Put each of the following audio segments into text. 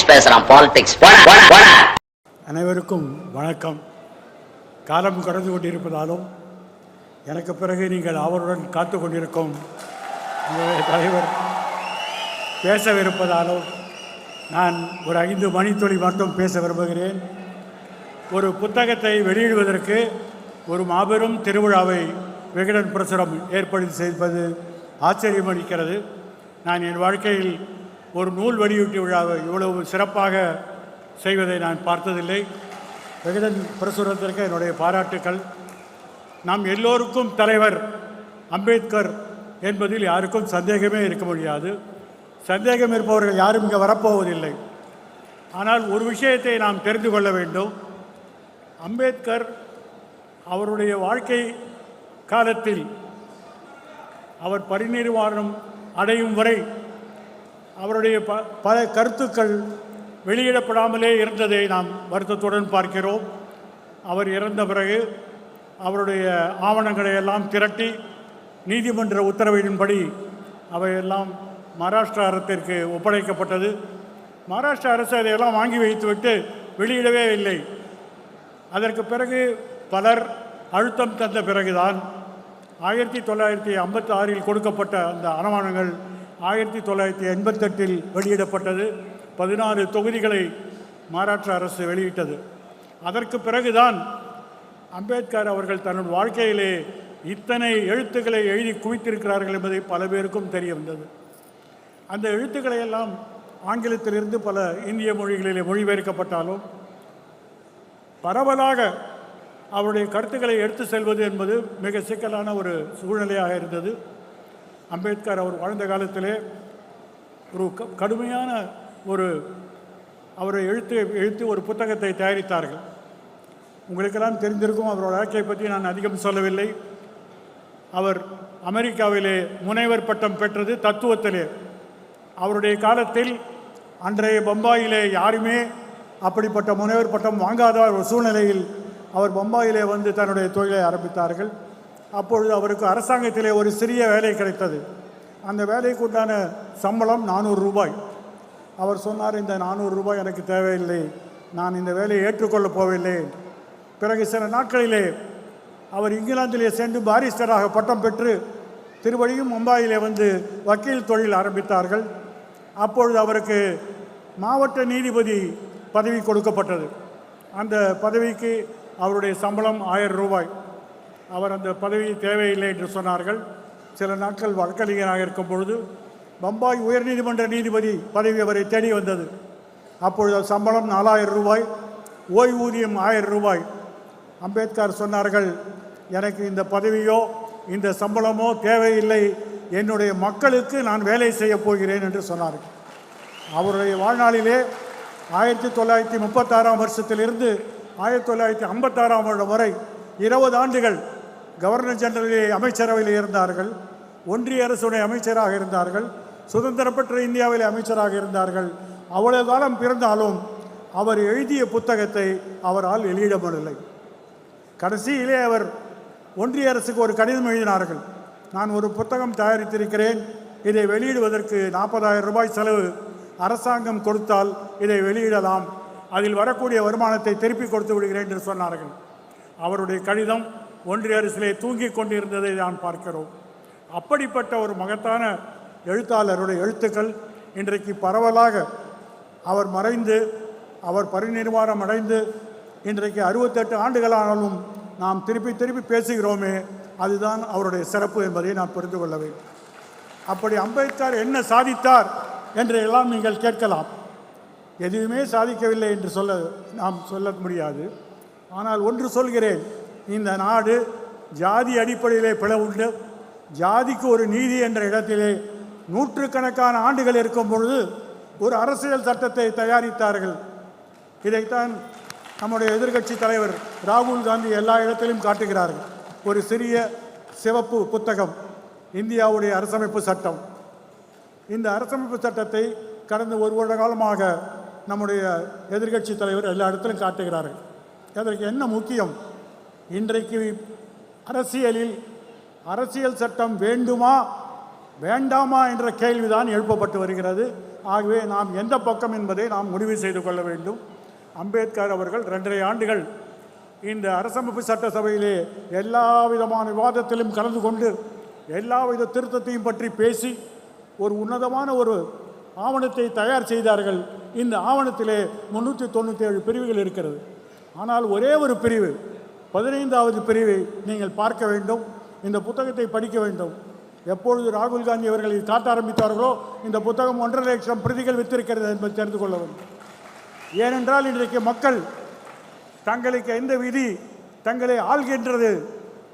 Politics பேசுறான் politics அனைவருக்கும் வணக்கம். காலம் கடந்து கொண்டிருப்பதாலும் எனக்கு பிறகு நீங்கள் அவருடன் காத்து கொண்டிருக்கும் உங்களுடைய தலைவர் பேசவிருப்பதாலும் நான் ஒரு ஐந்து மணித்துளி மட்டும் பேச விரும்புகிறேன். ஒரு புத்தகத்தை வெளியிடுவதற்கு ஒரு மாபெரும் திருவிழாவை விகடன் பிரசுரம் ஏற்படுத்தி செய்வது ஆச்சரியமளிக்கிறது. நான் என் வாழ்க்கையில் ஒரு நூல் வெளியீட்டு விழாவை இவ்வளவு சிறப்பாக செய்வதை நான் பார்த்ததில்லை. விகடன் பிரசுரத்திற்கு என்னுடைய பாராட்டுக்கள். நாம் எல்லோருக்கும் தலைவர் அம்பேத்கர் என்பதில் யாருக்கும் சந்தேகமே இருக்க முடியாது. சந்தேகம் இருப்பவர்கள் யாரும் இங்கே வரப்போவதில்லை. ஆனால் ஒரு விஷயத்தை நாம் தெரிந்து கொள்ள வேண்டும். அம்பேத்கர் அவருடைய வாழ்க்கை காலத்தில் அவர் பரிநிர்வாணம் அடையும் வரை அவருடைய ப பல கருத்துக்கள் வெளியிடப்படாமலே இருந்ததை நாம் வருத்தத்துடன் பார்க்கிறோம். அவர் இறந்த பிறகு அவருடைய ஆவணங்களை எல்லாம் திரட்டி நீதிமன்ற உத்தரவின்படி அவையெல்லாம் மகாராஷ்டிரா அரசிற்கு ஒப்படைக்கப்பட்டது. மகாராஷ்டிரா அரசு அதையெல்லாம் வாங்கி வைத்துவிட்டு வெளியிடவே இல்லை. அதற்கு பிறகு பலர் அழுத்தம் தந்த பிறகுதான் ஆயிரத்தி தொள்ளாயிரத்தி ஐம்பத்தி ஆறில் கொடுக்கப்பட்ட அந்த அனுமானங்கள் ஆயிரத்தி தொள்ளாயிரத்தி எண்பத்தெட்டில் வெளியிடப்பட்டது. பதினாறு தொகுதிகளை மகாராஷ்டிரா அரசு வெளியிட்டது. அதற்கு பிறகுதான் அம்பேத்கர் அவர்கள் தன்னுடைய வாழ்க்கையிலே இத்தனை எழுத்துக்களை எழுதி குவித்திருக்கிறார்கள் என்பதை பல பேருக்கும் தெரிய வந்தது. அந்த எழுத்துக்களை எல்லாம் ஆங்கிலத்திலிருந்து பல இந்திய மொழிகளிலே மொழிபெயர்க்கப்பட்டாலும் பரவலாக அவருடைய கருத்துக்களை எடுத்து செல்வது என்பது மிக சிக்கலான ஒரு சூழ்நிலையாக இருந்தது. அம்பேத்கர் அவர் வாழ்ந்த காலத்திலே ஒரு க- கடுமையான ஒரு அவரை எழுத்து எழுத்து ஒரு புத்தகத்தை தயாரித்தார்கள். உங்களுக்கெல்லாம் தெரிந்திருக்கும் அவரோட வாழ்க்கையை பற்றி நான் அதிகம் சொல்லவில்லை. அவர் அமெரிக்காவிலே முனைவர் பட்டம் பெற்றது தத்துவத்திலே. அவருடைய காலத்தில் அன்றைய பம்பாயிலே யாருமே அப்படிப்பட்ட முனைவர் பட்டம் வாங்காத ஒரு சூழ்நிலையில் அவர் பம்பாயிலே வந்து தன்னுடைய தொழிலை ஆரம்பித்தார்கள். அப்பொழுது அவருக்கு அரசாங்கத்திலே ஒரு சிறிய வேலை கிடைத்தது. அந்த வேலைக்கு உண்டான சம்பளம் நானூறு ரூபாய். அவர் சொன்னார் இந்த நானூறு ரூபாய் எனக்கு தேவையில்லை. நான் இந்த வேலையை ஏற்றுக்கொள்ளப் போவில்லை பிறகு சில நாட்களிலே அவர் இங்கிலாந்திலே சென்று பாரிஸ்டராக பட்டம் பெற்று திருவழியும் மும்பாயிலே வந்து வக்கீல் தொழில் ஆரம்பித்தார்கள். அப்பொழுது அவருக்கு மாவட்ட நீதிபதி பதவி கொடுக்கப்பட்டது. அந்த பதவிக்கு அவருடைய சம்பளம் ஆயிரம் ரூபாய். அவர் அந்த பதவி தேவையில்லை என்று சொன்னார்கள். சில நாட்கள் வழக்கறிஞராக இருக்கும் பொழுது பம்பாய் உயர்நீதிமன்ற நீதிபதி பதவி அவரை தேடி வந்தது. அப்பொழுது சம்பளம் நாலாயிரம் ரூபாய் ஓய்வூதியம் ஆயிரம் ரூபாய். அம்பேத்கர் சொன்னார்கள் எனக்கு இந்த பதவியோ இந்த சம்பளமோ தேவையில்லை. என்னுடைய மக்களுக்கு நான் வேலை செய்ய போகிறேன் என்று சொன்னார்கள். அவருடைய வாழ்நாளிலே ஆயிரத்தி தொள்ளாயிரத்தி முப்பத்தாறாம் வருஷத்திலிருந்து ஆயிரத்தி தொள்ளாயிரத்தி ஐம்பத்தாறாம் வருடம் வரை இருபது ஆண்டுகள் கவர்னர் ஜெனரலிலே அமைச்சரவையில் இருந்தார்கள் ஒன்றிய அரசுடைய அமைச்சராக இருந்தார்கள் சுதந்திரம் பெற்ற இந்தியாவிலே அமைச்சராக இருந்தார்கள். அவ்வளவு காலம் பிறந்தாலும் அவர் எழுதிய புத்தகத்தை அவரால் வெளியிடப்படவில்லை. கடைசியிலே அவர் ஒன்றிய அரசுக்கு ஒரு கடிதம் எழுதினார்கள். நான் ஒரு புத்தகம் தயாரித்திருக்கிறேன். இதை வெளியிடுவதற்கு நாற்பதாயிரம் ரூபாய் செலவு. அரசாங்கம் கொடுத்தால் இதை வெளியிடலாம். அதில் வரக்கூடிய வருமானத்தை திருப்பி கொடுத்து விடுகிறேன் என்று சொன்னார்கள். அவருடைய கடிதம் ஒன்றிய அரசிலே தூங்கிக் கொண்டிருந்ததை நான் பார்க்கிறோம். அப்படிப்பட்ட ஒரு மகத்தான எழுத்தாளருடைய எழுத்துக்கள் இன்றைக்கு பரவலாக அவர் மறைந்து அவர் பரிநிர்வாணம் அடைந்து இன்றைக்கு அறுபத்தெட்டு ஆண்டுகளானாலும் நாம் திருப்பி திருப்பி பேசுகிறோமே அதுதான் அவருடைய சிறப்பு என்பதை நான் புரிந்து கொள்ள வேண்டும். அப்படி அம்பேத்கர் என்ன சாதித்தார் என்று எல்லாம் நீங்கள் கேட்கலாம். எதுவுமே சாதிக்கவில்லை என்று சொல்ல நாம் சொல்ல முடியாது. ஆனால் ஒன்று சொல்கிறேன். இந்த நாடு ஜாதி அடிப்படையிலே பிளவுண்டு ஜாதிக்கு ஒரு நீதி என்ற இடத்திலே நூற்றுக்கணக்கான ஆண்டுகள் இருக்கும் பொழுது ஒரு அரசியல் சட்டத்தை தயாரித்தார்கள். இதைத்தான் நம்முடைய எதிர்க்கட்சி தலைவர் ராகுல் காந்தி எல்லா இடத்திலும் காட்டுகிறார்கள். ஒரு சிறிய சிவப்பு புத்தகம் இந்தியாவுடைய அரசமைப்பு சட்டம். இந்த அரசமைப்பு சட்டத்தை கடந்த ஒரு வருட காலமாக நம்முடைய எதிர்க்கட்சி தலைவர் எல்லா இடத்திலும் காட்டுகிறார்கள். அதற்கு என்ன முக்கியம்? இன்றைக்கு அரசியலில் அரசியல் சட்டம் வேண்டுமா வேண்டாமா என்ற கேள்விதான் எழுப்பப்பட்டு வருகிறது. ஆகவே நாம் எந்த பக்கம் என்பதை நாம் முடிவு செய்து கொள்ள வேண்டும். அம்பேத்கர் அவர்கள் ரெண்டரை ஆண்டுகள் இந்த அரசமைப்பு சட்டசபையிலே எல்லா விதமான விவாதத்திலும் கலந்து கொண்டு எல்லா வித திருத்தத்தையும் பற்றி பேசி ஒரு உன்னதமான ஒரு ஆவணத்தை தயார் செய்தார்கள். இந்த ஆவணத்திலே முன்னூற்றி தொண்ணூற்றி ஏழு பிரிவுகள் இருக்கிறது. ஆனால் ஒரே ஒரு பிரிவு பதினைந்தாவது பிரிவை நீங்கள் பார்க்க வேண்டும். இந்த புத்தகத்தை படிக்க வேண்டும். எப்பொழுது ராகுல் காந்தி அவர்கள் இதை காட்ட ஆரம்பித்தார்களோ இந்த புத்தகம் ஒன்றரை லட்சம் பிரதிகள் வித்திருக்கிறது என்பதை தெரிந்து கொள்ள வேண்டும். ஏனென்றால் இன்றைக்கு மக்கள் தங்களுக்கு எந்த விதி தங்களை ஆள்கின்றது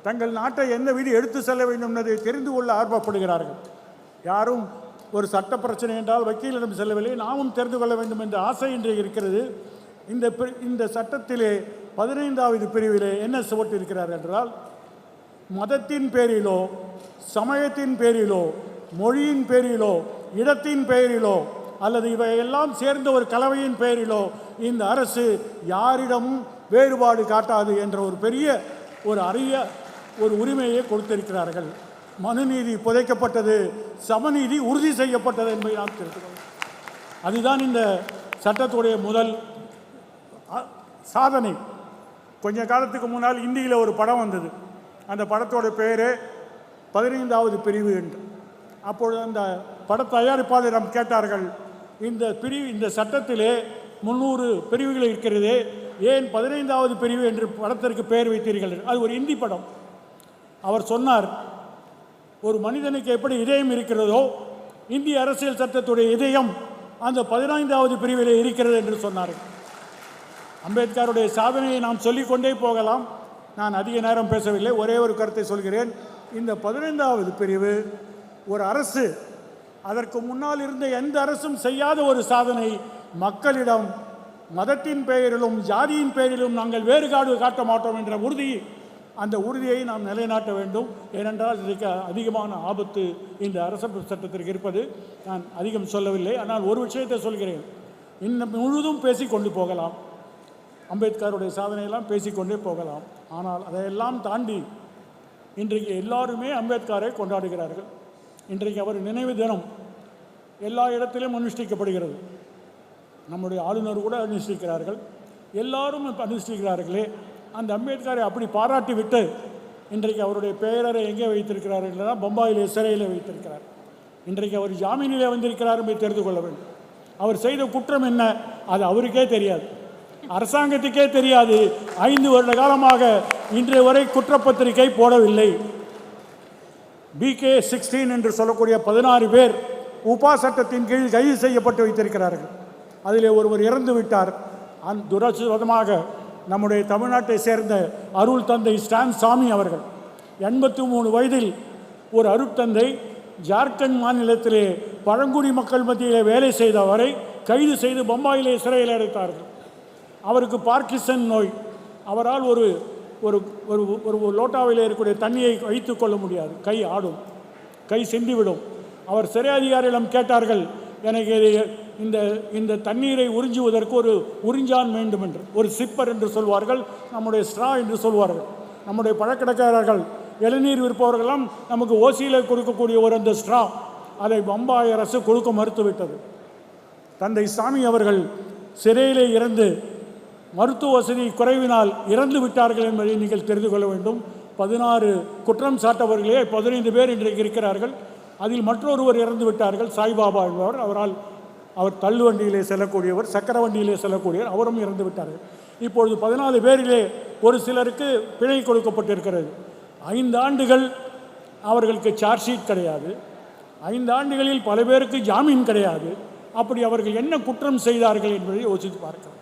தங்கள் நாட்டை எந்த விதி எடுத்து செல்ல வேண்டும் என்பதை தெரிந்து கொள்ள ஆர்வப்படுகிறார்கள். யாரும் ஒரு சட்ட பிரச்சனை என்றால் வக்கீலிடம் செல்லவில்லை. நாமும் தெரிந்து கொள்ள வேண்டும் என்ற ஆசை இன்றைக்கு இருக்கிறது. இந்த பிரி- இந்த சட்டத்திலே பதினைந்தாவது பிரிவிலே என்ன சுவட்டிருக்கிறார் என்றால் மதத்தின் பேரிலோ சமயத்தின் பேரிலோ மொழியின் பேரிலோ இடத்தின் பெயரிலோ அல்லது இவையெல்லாம் சேர்ந்த ஒரு கலவையின் பெயரிலோ இந்த அரசு யாரிடமும் வேறுபாடு காட்டாது என்ற ஒரு பெரிய ஒரு அரிய ஒரு உரிமையை கொடுத்திருக்கிறார்கள். மனுநீதி புதைக்கப்பட்டது சமநீதி உறுதி செய்யப்பட்டது என்பதை நாம் தெரிவிக்கிறோம் அதுதான் இந்த சட்டத்துடைய முதல் சாதனை. கொஞ்ச காலத்துக்கு முன்னால் இந்தியில் ஒரு படம் வந்தது. அந்த படத்தோட பேர் பதினைந்தாவது பிரிவு என்று. அப்பொழுது அந்த பட தயாரிப்பாளரிடம் கேட்டார்கள் இந்த பிரிவு இந்த சட்டத்திலே முந்நூறு பிரிவுகள் இருக்கிறதே ஏன் பதினைந்தாவது பிரிவு என்று படத்திற்கு பெயர் வைத்தீர்கள்? அது ஒரு இந்தி படம். அவர் சொன்னார் ஒரு மனிதனுக்கு எப்படி இதயம் இருக்கிறதோ இந்திய அரசியல் சட்டத்துடைய இதயம் அந்த பதினைந்தாவது பிரிவிலே இருக்கிறது என்று சொன்னார்கள். அம்பேத்கருடைய சாதனையை நாம் சொல்லிக்கொண்டே போகலாம். நான் அதிக நேரம் பேசவில்லை ஒரே ஒரு கருத்தை சொல்கிறேன். இந்த பதினைந்தாவது பிரிவு ஒரு அரசு. அதற்கு முன்னால் இருந்த எந்த அரசும் செய்யாத ஒரு சாதனை. மக்களிடம் மதத்தின் பெயரிலும் ஜாதியின் பெயரிலும் நாங்கள் வேறுபாடு காட்ட மாட்டோம் என்ற உறுதி. அந்த உறுதியை நாம் நிலைநாட்ட வேண்டும். ஏனென்றால் இதுக்கு அதிகமான ஆபத்து இந்த அரசு சட்டத்திற்கு இருப்பது. நான் அதிகம் சொல்லவில்லை ஆனால் ஒரு விஷயத்தை சொல்கிறேன். இன்னும் முழுதும் பேசி கொண்டு போகலாம். அம்பேத்கருடைய சாதனையெல்லாம் பேசிக்கொண்டே போகலாம். ஆனால் அதையெல்லாம் தாண்டி இன்றைக்கு எல்லாருமே அம்பேத்கரை கொண்டாடுகிறார்கள். இன்றைக்கு அவர் நினைவு தினம் எல்லா இடத்திலும் அனுஷ்டிக்கப்படுகிறது. நம்முடைய ஆளுநர் கூட அனுஷ்டிக்கிறார்கள். எல்லாரும் அனுஷ்டிக்கிறார்களே அந்த அம்பேத்கரை அப்படி பாராட்டி விட்டு இன்றைக்கு அவருடைய பெயரரை எங்கே வைத்திருக்கிறார்கள் என்றால் பம்பாயிலே சிறையில் வைத்திருக்கிறார். இன்றைக்கு அவர் ஜாமீனிலே வந்திருக்கிறார் என்பதை தெரிந்து கொள்ள வேண்டும். அவர் செய்த குற்றம் என்ன அது அவருக்கே தெரியாது. அரசாங்கத்துக்கே தெரியாது. ஐந்து வருட காலமாக இன்றைய வரை குற்றப்பத்திரிகை போடவில்லை. பிகே சிக்ஸ்டீன் என்று சொல்லக்கூடிய பதினாறு பேர் உபா சட்டத்தின் கீழ் கைது செய்யப்பட்டு வைத்திருக்கிறார்கள். அதிலே ஒருவர் இறந்து விட்டார். அந் துரசுவதமாக நம்முடைய தமிழ்நாட்டை சேர்ந்த அருள் தந்தை ஸ்டான் சாமி அவர்கள் எண்பத்தி மூணு வயதில் ஒரு அருட்தந்தை ஜார்க்கண்ட் மாநிலத்திலே பழங்குடி மக்கள் மத்தியிலே வேலை செய்தவரை கைது செய்து பம்பாயிலே சிறையில் அடைத்தார்கள். அவருக்கு பார்க்கிசன் நோய். அவரால் ஒரு ஒரு ஒரு ஒரு லோட்டாவில் இருக்கக்கூடிய தண்ணியை வைத்து கொள்ள முடியாது. கை ஆடும். கை சென்றிவிடும். அவர் சிறை அதிகாரியிடம் கேட்டார்கள் எனக்கு இந்த இந்த தண்ணீரை உறிஞ்சுவதற்கு ஒரு உறிஞ்சான் வேண்டும் என்று ஒரு சிப்பர் என்று சொல்வார்கள் நம்முடைய ஸ்ட்ரா என்று சொல்வார்கள். நம்முடைய பழக்கடைக்காரர்கள் இளநீர் விற்பவர்களெல்லாம் நமக்கு ஓசியில் கொடுக்கக்கூடிய ஒரு அந்த ஸ்ட்ரா அதை பம்பாய் அரசு கொடுக்க மறுத்துவிட்டது. தந்தை சாமி அவர்கள் சிறையிலே இறந்து மருத்துவ வசதி குறைவினால் இறந்து விட்டார்கள் என்பதை நீங்கள் தெரிந்து கொள்ள வேண்டும். பதினாறு குற்றம் சாட்டவர்களே பதினைந்து பேர் இன்றைக்கு இருக்கிறார்கள். அதில் மற்றொருவர் இறந்து விட்டார்கள் சாய்பாபா என்பவர். அவரால் அவர் தள்ளுவண்டியிலே செல்லக்கூடியவர் சக்கர வண்டியிலே செல்லக்கூடியவர் அவரும் இறந்து விட்டார்கள். இப்பொழுது பதினாலு பேரிலே ஒரு சிலருக்கு பிழை கொடுக்கப்பட்டிருக்கிறது. ஐந்து ஆண்டுகள் அவர்களுக்கு சார்ஜ் ஷீட் கிடையாது. ஐந்து ஆண்டுகளில் பல பேருக்கு ஜாமீன் கிடையாது. அப்படி அவர்கள் என்ன குற்றம் செய்தார்கள் என்பதை யோசித்து பார்க்கிறோம்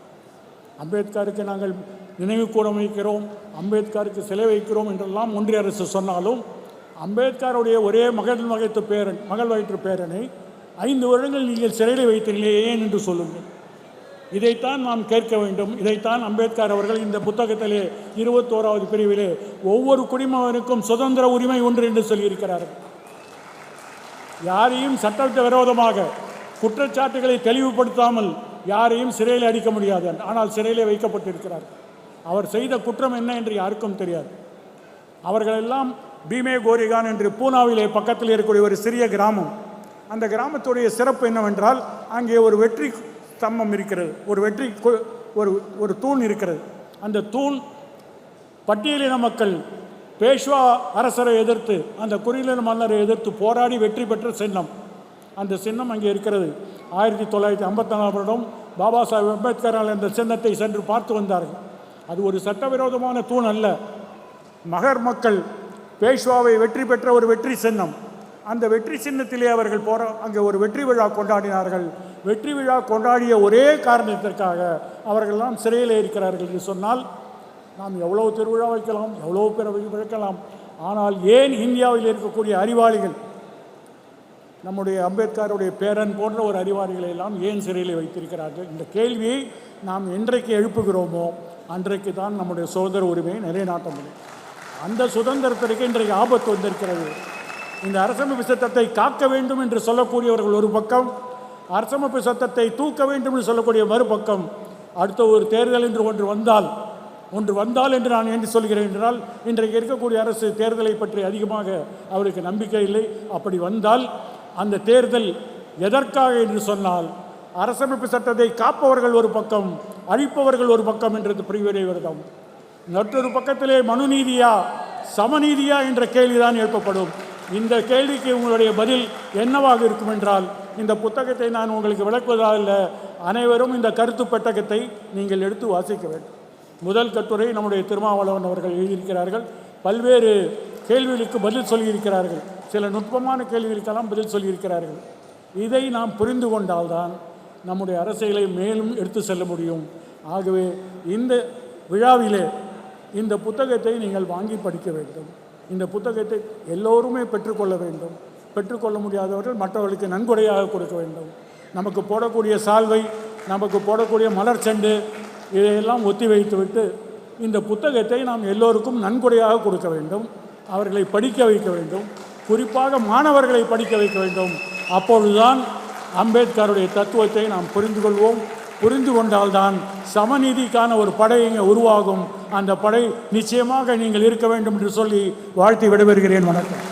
அம்பேத்கருக்கு நாங்கள் நினைவு கூடம் வைக்கிறோம் அம்பேத்கருக்கு சிலை வைக்கிறோம் என்றெல்லாம் ஒன்றிய அரசு சொன்னாலும் அம்பேத்கருடைய ஒரே மகள் வகைத்து பேரன் மகள் வயிற்று பேரனை ஐந்து வருடங்கள் நீங்கள் சிறையில் வைத்தீர்களே ஏன் என்று சொல்லுங்கள். இதைத்தான் நாம் கேட்க வேண்டும். இதைத்தான் அம்பேத்கர் அவர்கள் இந்த புத்தகத்திலே இருபத்தோராவது பிரிவிலே ஒவ்வொரு குடிமகனுக்கும் சுதந்திர உரிமை ஒன்று என்று சொல்லியிருக்கிறார்கள். யாரையும் சட்டவிட்ட விரோதமாக குற்றச்சாட்டுகளை தெளிவுபடுத்தாமல் யாரையும் சிறையில் அடிக்க முடியாது. ஆனால் சிறையிலே வைக்கப்பட்டிருக்கிறார். அவர் செய்த குற்றம் என்ன என்று யாருக்கும் தெரியாது. அவர்களெல்லாம் பீமே கோரிகான் என்று பூனாவிலே பக்கத்தில் இருக்கக்கூடிய ஒரு சிறிய கிராமம். அந்த கிராமத்துடைய சிறப்பு என்னவென்றால் அங்கே ஒரு வெற்றி ஸ்தம்பம் இருக்கிறது. ஒரு வெற்றி கு- ஒரு ஒரு தூண் இருக்கிறது. அந்த தூண் பட்டியலின மக்கள் பேஷ்வா அரசரை எதிர்த்து அந்த குறியிலின மன்னரை எதிர்த்து போராடி வெற்றி பெற்ற சின்னம். அந்த சின்னம் அங்கே இருக்கிறது. ஆயிரத்தி தொள்ளாயிரத்தி ஐம்பத்தி நாலாம் வருடம் பாபா சாஹேப் அம்பேத்கரால் அந்த சின்னத்தை சென்று பார்த்து வந்தார்கள். அது ஒரு சட்டவிரோதமான தூண் அல்ல. மகர் மக்கள் பேஷ்வாவை வெற்றி பெற்ற ஒரு வெற்றி சின்னம். அந்த வெற்றி சின்னத்திலே அவர்கள் போற அங்கே ஒரு வெற்றி விழா கொண்டாடினார்கள். வெற்றி விழா கொண்டாடிய ஒரே காரணத்திற்காக அவர்கள்லாம் சிறையில் இருக்கிறார்கள் என்று சொன்னால் நாம் எவ்வளவு திருவிழா வைக்கலாம் எவ்வளோ பிறவை வைக்கலாம் ஆனால் ஏன் இந்தியாவில் இருக்கக்கூடிய அறிவாளிகள் நம்முடைய அம்பேத்கருடைய பேரன் போன்ற ஒரு அறிவாளிகளை எல்லாம் ஏன் சிறையில் வைத்திருக்கிறார்கள்? இந்த கேள்வியை நாம் என்றைக்கு எழுப்புகிறோமோ அன்றைக்கு தான் நம்முடைய சுதந்திர உரிமையை நிலைநாட்ட முடியும் அந்த சுதந்திரத்திற்கு இன்றைக்கு ஆபத்து வந்திருக்கிறது. இந்த அரசமைப்பு சட்டத்தை காக்க வேண்டும் என்று சொல்லக்கூடியவர்கள் ஒரு பக்கம் அரசமைப்பு சட்டத்தை தூக்க வேண்டும் என்று சொல்லக்கூடிய மறுபக்கம் அடுத்த ஒரு தேர்தல் என்று ஒன்று வந்தால் ஒன்று வந்தால் என்று நான் என்று சொல்கிறேன் என்றால் இன்றைக்கு இருக்கக்கூடிய அரசு தேர்தலை பற்றி அதிகமாக அவருக்கு நம்பிக்கை இல்லை. அப்படி வந்தால் அந்த தேர்தல் எதற்காக என்று சொன்னால் அரசமைப்பு சட்டத்தை காப்பவர்கள் ஒரு பக்கம் அழிப்பவர்கள் ஒரு பக்கம் என்றது பிரிவினை விரதம். மற்றொரு பக்கத்திலே மனுநீதியா சமநீதியா என்ற கேள்விதான் எழுப்பப்படும். இந்த கேள்விக்கு உங்களுடைய பதில் என்னவாக இருக்கும் என்றால் இந்த புத்தகத்தை நான் உங்களுக்கு விளக்குவதால் அனைவரும் இந்த கருத்து பெட்டகத்தை நீங்கள் எடுத்து வாசிக்க வேண்டும். முதல் கட்டுரை நம்முடைய திருமாவளவன் அவர்கள் எழுதியிருக்கிறார்கள். பல்வேறு கேள்விகளுக்கு பதில் சொல்லியிருக்கிறார்கள். சில நுட்பமான கேள்விகளுக்கெல்லாம் பதில் சொல்லியிருக்கிறார்கள். இதை நாம் புரிந்து கொண்டால்தான் நம்முடைய அரசியலை மேலும் எடுத்து செல்ல முடியும். ஆகவே இந்த விழாவிலே இந்த புத்தகத்தை நீங்கள் வாங்கி படிக்க வேண்டும். இந்த புத்தகத்தை எல்லோருமே பெற்றுக்கொள்ள வேண்டும். பெற்றுக்கொள்ள முடியாதவர்கள் மற்றவர்களுக்கு நன்கொடையாக கொடுக்க வேண்டும். நமக்கு போடக்கூடிய சால்வை நமக்கு போடக்கூடிய மலர் செண்டு இதையெல்லாம் ஒத்தி வைத்துவிட்டு இந்த புத்தகத்தை நாம் எல்லோருக்கும் நன்கொடையாக கொடுக்க வேண்டும். அவர்களை படிக்க வைக்க வேண்டும். குறிப்பாக மாணவர்களை படிக்க வைக்க வேண்டும். அப்பொழுதுதான் அம்பேத்கருடைய தத்துவத்தை நாம் புரிந்து கொள்வோம். புரிந்து கொண்டால்தான் சமநீதிக்கான ஒரு படை இங்கே உருவாகும். அந்த படை நிச்சயமாக நீங்கள் இருக்க வேண்டும் என்று சொல்லி வாழ்த்தி விடைபெறுகிறேன். வணக்கம்.